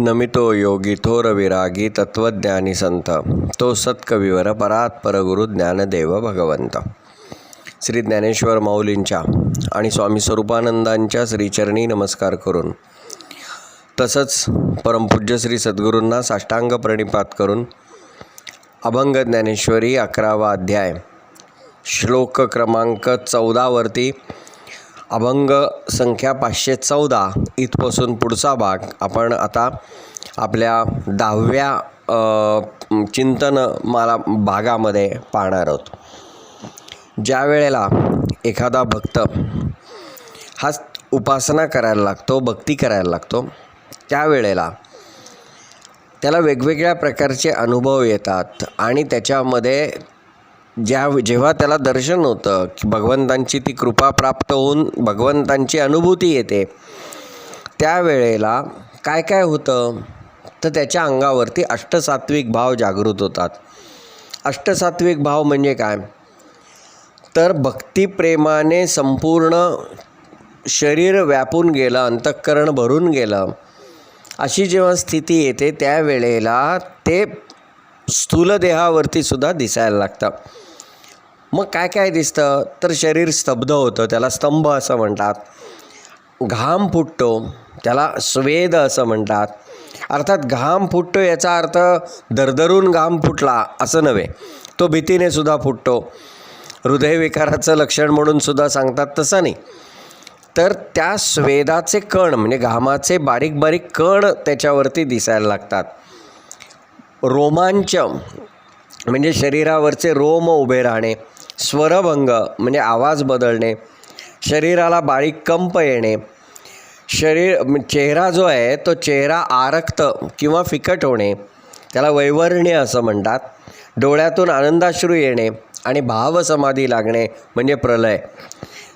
नमितो योगी थोर विरागी तत्वज्ञानी संत तो सत्कविवर परात्परगुरु ज्ञानदेव भगवंत. श्री ज्ञानेश्वर माऊलींच्या आणि स्वामी स्वरूपानंदांच्या श्रीचरणी नमस्कार करून तसंच परमपूज्य श्री सद्गुरूंना साष्टांग प्रणिपात करून अभंग ज्ञानेश्वरी अकरावा अध्याय श्लोक क्रमांक चौदावरती अभंग संख्या पाचशे चौदा इथपासून पुढचा भाग. आपण आता आपल्या दहाव्या चिंतन माला भागामध्ये पाहणार आहोत. ज्या वेळेला एखादा भक्त हाच उपासना करायला लागतो भक्ती करायला लागतो त्यावेळेला त्याला वेगवेगळ्या प्रकारचे अनुभव येतात आणि त्याच्यामध्ये ज्या जेव्हा त्याला दर्शन होतं की भगवंतांची ती कृपा प्राप्त होऊन भगवंतांची अनुभूती येते त्यावेळेला काय काय होतं? तर त्याच्या अंगावरती अष्टसात्विक भाव जागृत होतात. अष्टसात्विक भाव म्हणजे काय? तर भक्तिप्रेमाने संपूर्ण शरीर व्यापून गेलं अंतःकरण भरून गेलं अशी जेव्हा स्थिती येते त्यावेळेला ते स्थूल देहावरती सुद्धा दिसायला लागतं. मग काय काय दिसतं? तर शरीर स्तब्ध होतं त्याला स्तंभ असं म्हणतात. घाम फुटतो त्याला स्वेद असं म्हणतात. अर्थात घाम फुटतो याचा अर्थ दरदरून घाम फुटला असं नव्हे. तो भीतीने सुद्धा फुटतो. हृदयविकाराचं लक्षण म्हणून सुद्धा सांगतात तसं नाही. तर त्या स्वेदाचे कण म्हणजे घामाचे बारीक बारीक कण त्याच्यावरती दिसायला लागतात. रोमांच म्हणजे शरीरावरचे रोम उभे राहणे. स्वरभंग म्हणजे आवाज बदलणे शरीराला बारीक कंप येणे शरीर म्हणजे चेहरा जो आहे तो चेहरा आरक्त किंवा फिकट होणे त्याला वैवर्ण्य असं म्हणतात. डोळ्यातून आनंदाश्रू येणे आणि भावसमाधी लागणे म्हणजे प्रलय.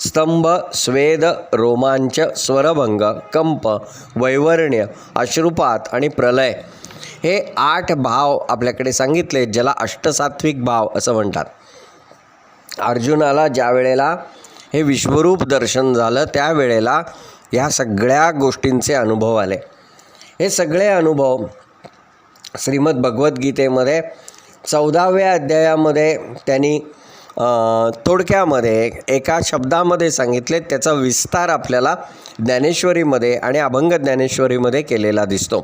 स्तंभ स्वेद रोमांच स्वरभंग कंप वैवर्ण्य अश्रुपात आणि प्रलय हे आठ भाव आपल्याकडे सांगितले ज्याला अष्टसात्विक भाव असं म्हणतात. अर्जुनाला ज्या वेळेला हे विश्वरूप दर्शन झालं त्यावेळेला ह्या सगळ्या गोष्टींचे अनुभव आले. हे सगळे अनुभव श्रीमद भगवद्गीतेमध्ये चौदाव्या अध्यायामध्ये त्यांनी थोडक्यामध्ये एका शब्दामध्ये सांगितले त्याचा विस्तार आपल्याला ज्ञानेश्वरीमध्ये आणि अभंग ज्ञानेश्वरीमध्ये केलेला दिसतो.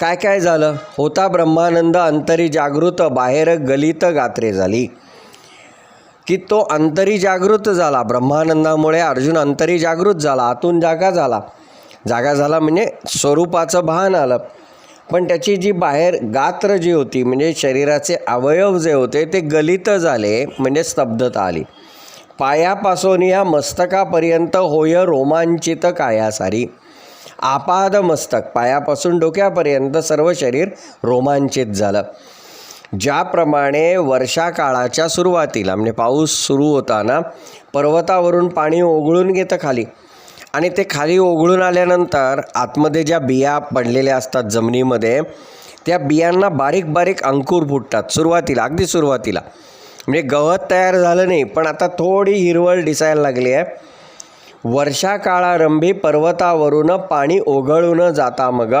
काय काय झालं? होता ब्रह्मानंद अंतरी जागृत बाहेर गलित गात्रे झाली. की तो अंतरी जागृत झाला. ब्रह्मानंदामुळे अर्जुन अंतरी जागृत झाला आतून जागा झाला. जागा झाला म्हणजे स्वरूपाचं भान आलं. पण त्याची जी बाहेर गात्र जी होती म्हणजे शरीराचे अवयव जे होते ते गलित झाले म्हणजे स्तब्धता आली. पायापासून या मस्तकापर्यंत होय रोमांचित कायासारी. आपाद मस्तक पायापासून डोक्यापर्यंत सर्व शरीर रोमांचित झालं. ज्याप्रमाणे वर्षाकाळाच्या सुरुवातीला म्हणजे पाऊस सुरू होताना पर्वतावरून पाणी ओघळून घेतं खाली. आणि ते खाली ओघळून आल्यानंतर आतमध्ये ज्या बिया पडलेल्या असतात जमिनीमध्ये त्या बियांना बारीक बारीक अंकुर फुटतात सुरुवातीला अगदी सुरुवातीला. म्हणजे गवत तयार झालं नाही पण आता थोडी हिरवळ दिसायला लागली आहे. वर्षाकाळारंभी पर्वतावरून पाणी ओघळून जाता मग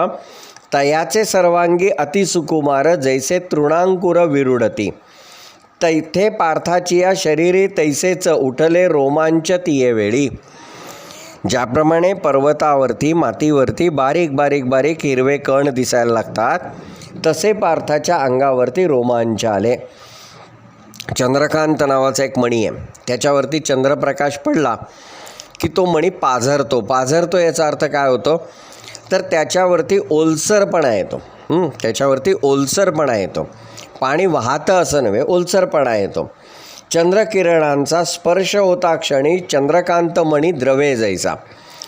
तयाचे सर्वांगी अतिसुकुमार जैसे तृणांकुर विरुडती. तैथे पार्थाची या शरीरी तैसेच उठले रोमांच तियेवेळी ज्याप्रमाणे पर्वतावरती मातीवरती बारीक बारीक बारीक हिरवे कण दिसायला लागतात तसे पार्थाच्या अंगावरती रोमांच आले. चंद्रकांत नावाचा एक मणी आहे. त्याच्यावरती चंद्रप्रकाश पडला की तो मणी पाझरतो. पाझरतो याचा अर्थ काय होतो? तर त्याच्यावरती ओलसरपणा येतो त्याच्यावरती ओलसरपणा येतो पाणी वाहतं असं नव्हे ओलसरपणा येतो चंद्रकिरणांचा स्पर्श होता क्षणी चंद्रकांत मणी द्रवे जायचा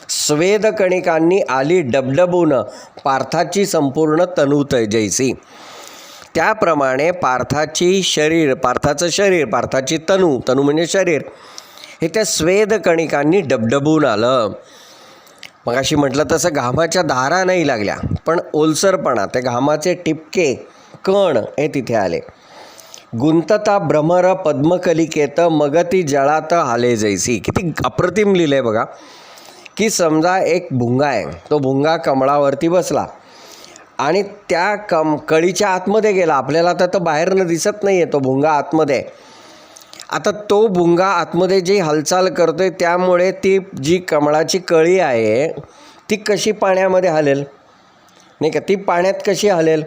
स्वेदकणिकांनी आली डबडबून पार्थाची संपूर्ण तनूत जैसी. त्याप्रमाणे पार्थाची शरीर पार्थाचं शरीर पार्थाची तनू तनू म्हणजे शरीर. हे त्या स्वेदकणिकांनी डबडबून आलं. मग अशी म्हटलं तसं घामाच्या धारा नाही लागल्या पण ओलसरपणा ते घामाचे टिपके कण हे तिथे आले. गुंतता भ्रमर पद्मकलिकेत मगती जळात हाले जैसी. किती अप्रतिम लिहिलं आहे बघा. की समजा एक भुंगा आहे तो भुंगा कमळावरती बसला आणि त्या कम कळीच्या आतमध्ये गेला. आपल्याला तर तो बाहेरनं दिसत नाही आहे तो भुंगा आतमध्ये. आहे. आता तो भुंगा आतमध्ये जी हालचाल करतो आहे त्यामुळे ती जी कमळाची कळी आहे ती कशी पाण्यामध्ये हलेल? नाही का? ती पाण्यात कशी हलेल?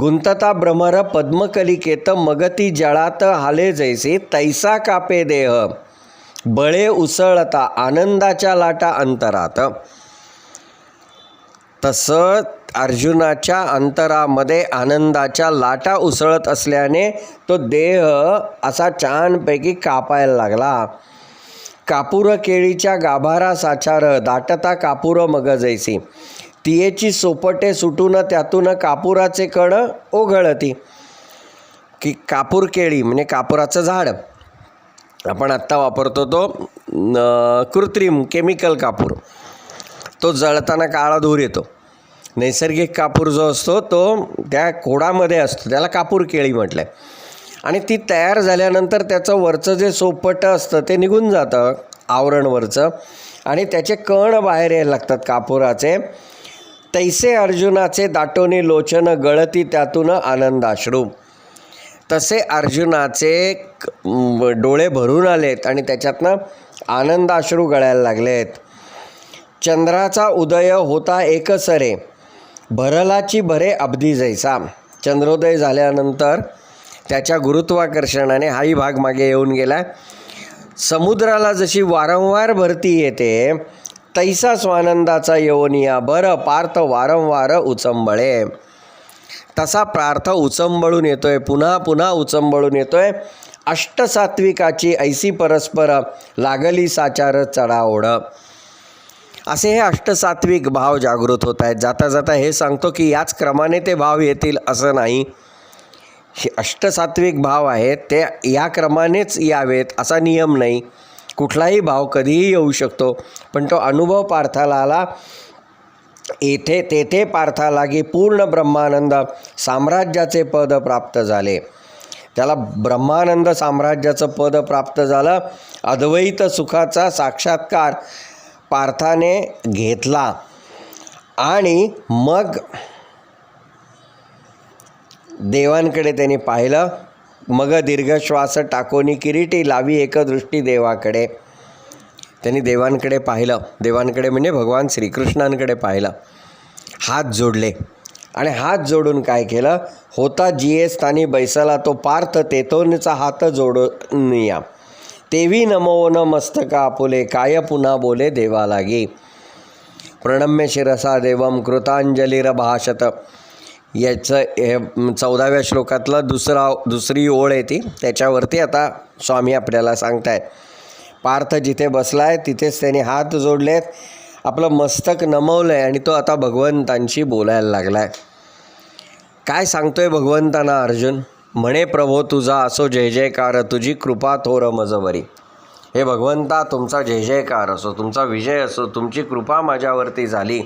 गुंतता भ्रमर पद्मकलिकेत मगती जळात हाले जैसे तैसा कापे देह. बळे उसळता आनंदाच्या लाटा अंतरात. तसं अर्जुनाच्या अंतरामध्ये आनंदाच्या लाटा उसळत असल्याने तो देह असा छानपैकी कापायला लागला. कापूर केळीच्या गाभारा साचार दाटता कापूर मग जैसी. तियेची सोपटे सुटून त्यातून कापुराचे कण ओघळती. की कापूर केळी म्हणजे कापुराचं झाड. आपण आत्ता वापरतो तो कृत्रिम केमिकल कापूर. तो जळताना काळा धूर येतो. नैसर्गिक कापूर जो असतो तो त्या खोडामध्ये असतो. त्याला कापूर केळी म्हटलं आहे आणि ती तयार झाल्यानंतर त्याचं वरचं जे सोपटं असतं ते निघून जातं आवरणवरचं. आणि त्याचे कण बाहेर यायला लागतात कापुराचे. तैसे अर्जुनाचे दाटोनी लोचन गळती त्यातून आनंदाश्रू. तसे अर्जुनाचे डोळे भरून आलेत आणि त्याच्यातनं आनंदाश्रू गळायला लागलेत. चंद्राचा उदय होता एकसरे. भरलाची भरे अब्दी जैसा. चंद्रोदय झाल्यानंतर त्याच्या गुरुत्वाकर्षणाने हाही भाग मागे येऊन गेला समुद्राला जशी वारंवार भरती येते तैसा स्वानंदाचा यवनिया बर पार्थ वारंवार उचंबळे. तसा प्रार्थ उचंबळून येतोय पुन्हा पुन्हा उचंबळून येतोय. अष्टसात्विकाची ऐसी परस्पर लागली साचार चढाओढ. असे हे अष्टसात्विक भाव जागृत होत आहेत. जाता जाता हे सांगतो की याच क्रमाने ते भाव येतील असं नाही. हे अष्टसात्विक भाव आहेत ते या क्रमानेच यावेत असा नियम नाही. कुठलाही भाव कधीही येऊ शकतो पण तो अनुभव पार्थाला आला येथे तेथे पार्थाला की पूर्ण ब्रह्मानंद साम्राज्याचे पद प्राप्त झाले. त्याला ब्रह्मानंद साम्राज्याचं पद प्राप्त झालं. अद्वैत सुखाचा साक्षात्कार पार्थाने घेतला. आणि मग देवांकडे त्यांनी पाहिलं. मग दीर्घ श्वास टाकोनी किरीटी लावी एकदृष्टी देवाकडे. त्यांनी देवांकडे पाहिलं. देवांकडे म्हणजे भगवान श्रीकृष्णांकडे पाहिलं. हात जोडले. आणि हात जोडून काय केलं? होता जिये स्थानी बैसला तो पार्थ तेतोनचा हात जोडून या. तेवी नमो न आपुले काय पुन्हा बोले देवा लागी प्रणम्य शिरसा देवम कृतांजलीर भाषत याचं हे चौदाव्या श्लोकातलं दुसरा दुसरी ओळ आहे ती. त्याच्यावरती आता स्वामी आपल्याला सांगतायत. पार्थ जिथे बसला आहे तिथेच त्याने हात जोडलेत. आपलं मस्तक नमवलं आहे आणि तो आता भगवंतांशी बोलायला लागला आहे काय सांगतोय भगवंतांना अर्जुन? म्हणे प्रभो तुझा असो जय जयकार तुझी कृपा थोर मजवरी. हे भगवंता तुमचा जय जयकार असो तुमचा विजय असो तुमची कृपा माझ्यावरती झाली.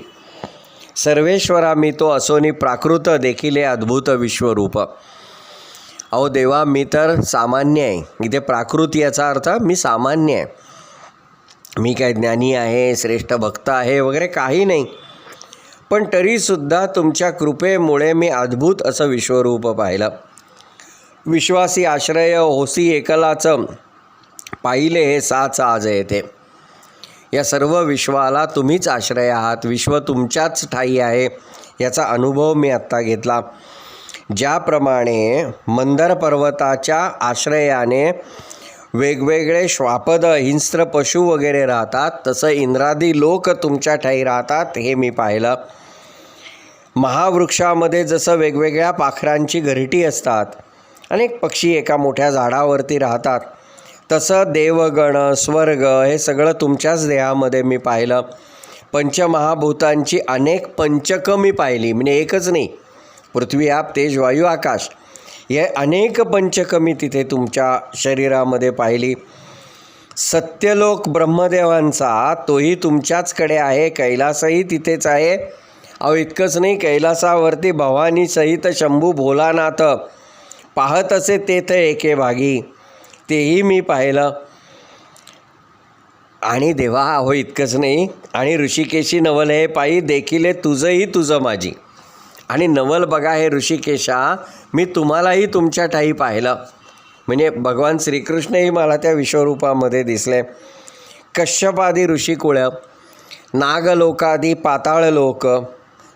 सर्वेश्वरा मी तो असोनी प्राकृत देखील हे अद्भुत विश्वरूप. अहो देवा मी तर सामान्य आहे. इथे प्राकृत याचा अर्थ मी सामान्य आहे. मी काय ज्ञानी आहे श्रेष्ठ भक्त आहे वगैरे काही नाही. पण तरीसुद्धा तुमच्या कृपेमुळे मी अद्भुत असं विश्वरूप पाहिलं. विश्वासी आश्रय होसी एकलाचं पाहिले हे साच आज येते. या सर्व विश्वाला तुम्हीच आश्रय आहात. विश्व तुमच्याच ठाई आहे याचा अनुभव मी आत्ता घेतला. ज्याप्रमाणे मंदर पर्वताच्या आश्रयाने वेगवेगळे श्वापद हिंस्त्र पशु वगैरे राहतात तसं इंद्रादी लोक तुमच्या ठाई राहतात हे मी पाहिलं. महावृक्षामध्ये जसं वेगवेगळ्या पाखरांची घरटी असतात अनेक पक्षी एका मोठ्या झाडावरती राहतात. तसं देवगण स्वर्ग हे सगळं तुमच्याच देहामध्ये मी पाहिलं. पंचमहाभूतांची अनेक पंचकं मी पाहिली. म्हणजे एकच नाही पृथ्वी आप तेज वायू आकाश. हे अनेक पंचकं मी तिथे तुमच्या शरीरामध्ये पाहिली. सत्यलोक ब्रह्मदेवांचा तोही तुमच्याचकडे आहे कैलासही तिथेच आहे. अहो इतकंच नाही कैलासावरती भवानी सहित शंभू भोलानाथ. पाहत असे तेथे एके भागी तेही मी पाहिलं. आणि देवा हो इतकंच नाही. आणि ऋषिकेशी नवल हे पायी देखील तुझंही तुझं माझी. आणि नवल बघा हे ऋषिकेशा मी तुम्हालाही तुमच्या ठाई पाहिलं. म्हणजे भगवान श्रीकृष्णही मला त्या विश्वरूपामध्ये दिसले. कश्यपादी ऋषिकुळं नागलोकादी पाताळ लोक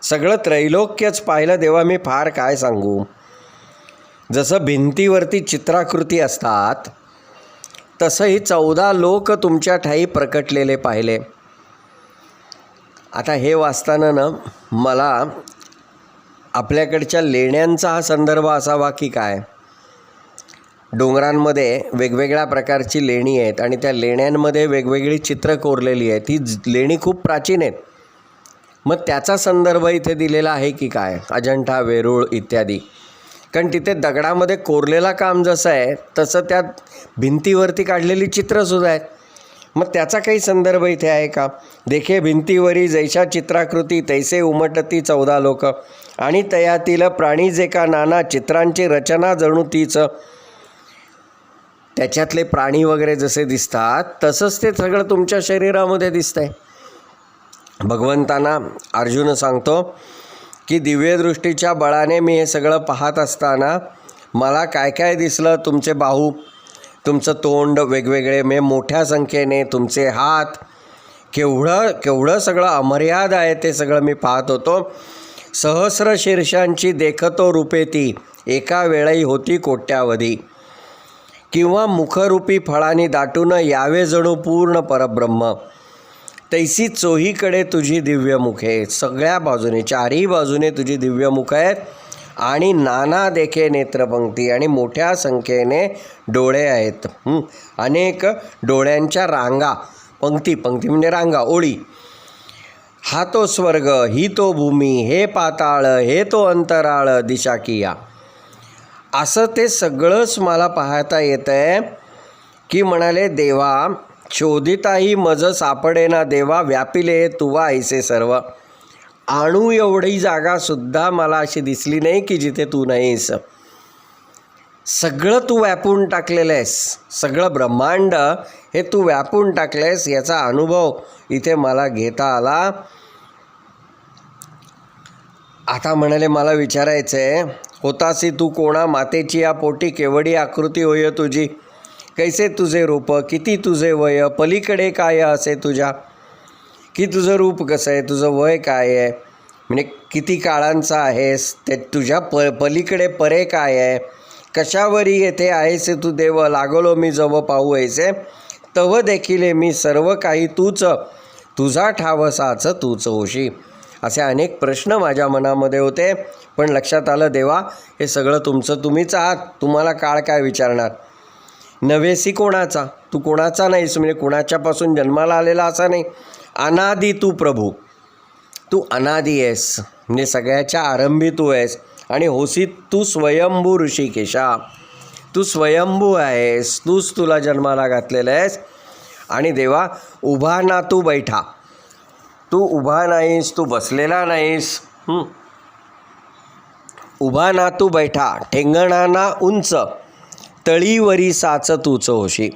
सगळं त्रैलोक्यच पाहिलं. देवा मी फार काय सांगू? जसं भिंतीवरती चित्राकृती असतात तसंही चौदा लोक तुमच्या ठाई प्रकटलेले पाहिले. आता हे वाचताना ना मला आपल्याकडच्या लेण्यांचा हा संदर्भ असावा की काय? डोंगरांमध्ये वेगवेगळ्या प्रकारची लेणी आहेत आणि त्या लेण्यांमध्ये वेगवेगळी चित्र कोरलेली आहेत. ती ज- लेणी खूप प्राचीन आहेत. मग त्याचा संदर्भ इथे दिलेला आहे की काय? अजंठा वेरूळ इत्यादी. कारण तिथे दगडामध्ये कोरलेला काम जसं आहे तसं त्यात भिंतीवरती काढलेली चित्रंसुद्धा आहेत. मग त्याचा काही संदर्भ इथे आहे का? देखे भिंतीवरी जैशा चित्राकृती तैसे उमटती चौदा लोक आणि तयातील प्राणी जे का नाना चित्रांची रचना जणू तीच. त्याच्यातले प्राणी वगैरे जसे दिसतात तसंच ते सगळं तुमच्या शरीरामध्ये दिसतंय. भगवंतांना अर्जुन सांगतो की दिव्यदृष्टीच्या बळाने मी हे सगळं पाहत असताना मला काय काय दिसलं तुमचे बाहू? तुमचं तोंड वेगवेगळे मे मोठ्या संख्येने तुमचे हात. केवढं केवढं सगळं अमर्याद आहे ते सगळं मी पाहत होतो. सहस्र शीर्षांची देखतो रूपे ती एका वेळी होती कोट्यावधी. किंवा मुखरूपी फळांनी दाटून यावे जणू पूर्ण परब्रह्म. तैसी चोहीकडे तुझी दिव्यमुख आहे. सगळ्या बाजूने चारही बाजूने तुझी दिव्यमुख आहेत. आणि नाना देखे नेत्रपंक्ती आणि मोठ्या संख्येने डोळे आहेत. अनेक डोळ्यांच्या रांगा पंक्ती पंक्ती म्हणजे रांगा ओळी. हा तो स्वर्ग ही तो भूमी हे पाताळ हे तो अंतराळ दिशा किया. असं ते सगळंच मला पाहता येतं आहे की म्हणाले देवा शोधिताही मज सापडेना देवा व्यापिले तुवा ऐसे सर्व. आणू एवढी जागासुद्धा मला अशी दिसली नाही की जिथे तू नाहीस. सगळं तू व्यापून टाकलेलं आहेस सगळं ब्रह्मांड हे तू व्यापून टाकलेस याचा अनुभव इथे मला घेता आला. आता म्हणाले मला विचारायचं आहे होतासी तू कोणा मातेची या पोटी केवढी आकृती होय तुझी? कैसे तुझे रूप किती तुझे वय पलीकडे काय असे तुझ्या? की तुझं रूप कसं आहे तुझं वय काय आहे? म्हणजे किती काळांचा आहेस ते तुझ्या प पलीकडे परे काय आहे? कशावरी येथे आहेस तू देव? लागलो मी जव पाहू ऐसे. तव देखील मी सर्व काही तूच तुझा ठावसाच तूच होशी. असे अनेक प्रश्न माझ्या मनामध्ये होते. पण लक्षात आलं देवा हे सगळं तुमचं तुम्हीच आहात. तुम्हाला काळ काय विचारणार? नवेसी कोणाचा? तू कोणाचा नाहीस म्हणजे कोणाच्यापासून जन्माला आलेला असा नाही. अनादी तू प्रभू. तू अनादी आहेस. म्हणजे सगळ्याच्या आरंभी तू आहेस. आणि होसी तू स्वयंभू ऋषिकेशा. तू स्वयंभू आहेस. तूच तुला जन्माला घातलेलं आहेस. आणि देवा उभा ना तू बैठा. तू उभा नाहीस तू बसलेला नाहीस. उभा ना तू बैठा. ठेंगणा ना उंच. तळीवरी साच तूच होशी.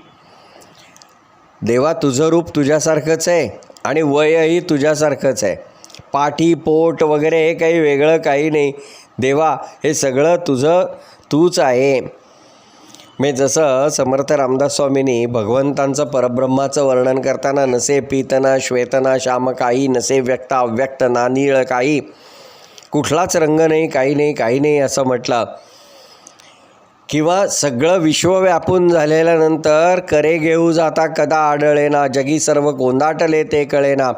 देवा तुझं रूप तुझ्यासारखंच आहे आणि वयही तुझ्यासारखंच आहे. पाठी पोट वगैरे हे काही वेगळं काही नाही. देवा हे सगळं तुझं तूच आहे. मी जसं समर्थ रामदास स्वामींनी भगवंतांचं परब्रह्माचं वर्णन करताना नसे पीतना श्वेतना श्याम काही नसे व्यक्त अव्यक्त ना नीळ काही कुठलाच रंग नाही काही नाही काही नाही असं म्हटलं. किंवा सगळं विश्व व्यापून झालेल्यानंतर करे घेऊ जाता कदा आढळेना जगी सर्व कोंदाटले ते कळेना.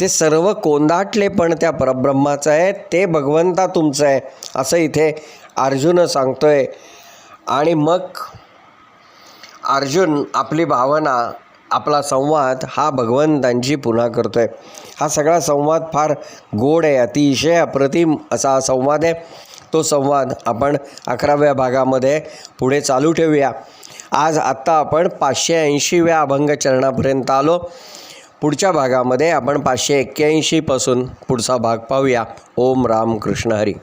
ते सर्व कोंदाटले पण त्या परब्रह्माचं आहे ते भगवंता तुमचं आहे असं इथे अर्जुन सांगतोय. आणि मग अर्जुन आपली भावना आपला संवाद हा भगवंतांची पुन्हा करतोय. हा सगळा संवाद फार गोड आहे अतिशय अप्रतिम असा संवाद आहे. तो संवाद आपण अकराव्या भागामध्ये पुढे चालू ठेवूया. आज आत्ता आपण पाचशे ऐंशीव्या अभंग चरणापर्यंत आलो. पुढच्या भागामध्ये आपण पाचशे एक्क्याऐंशीपासून पुढचा भाग पाहूया. ओम राम कृष्ण हरी.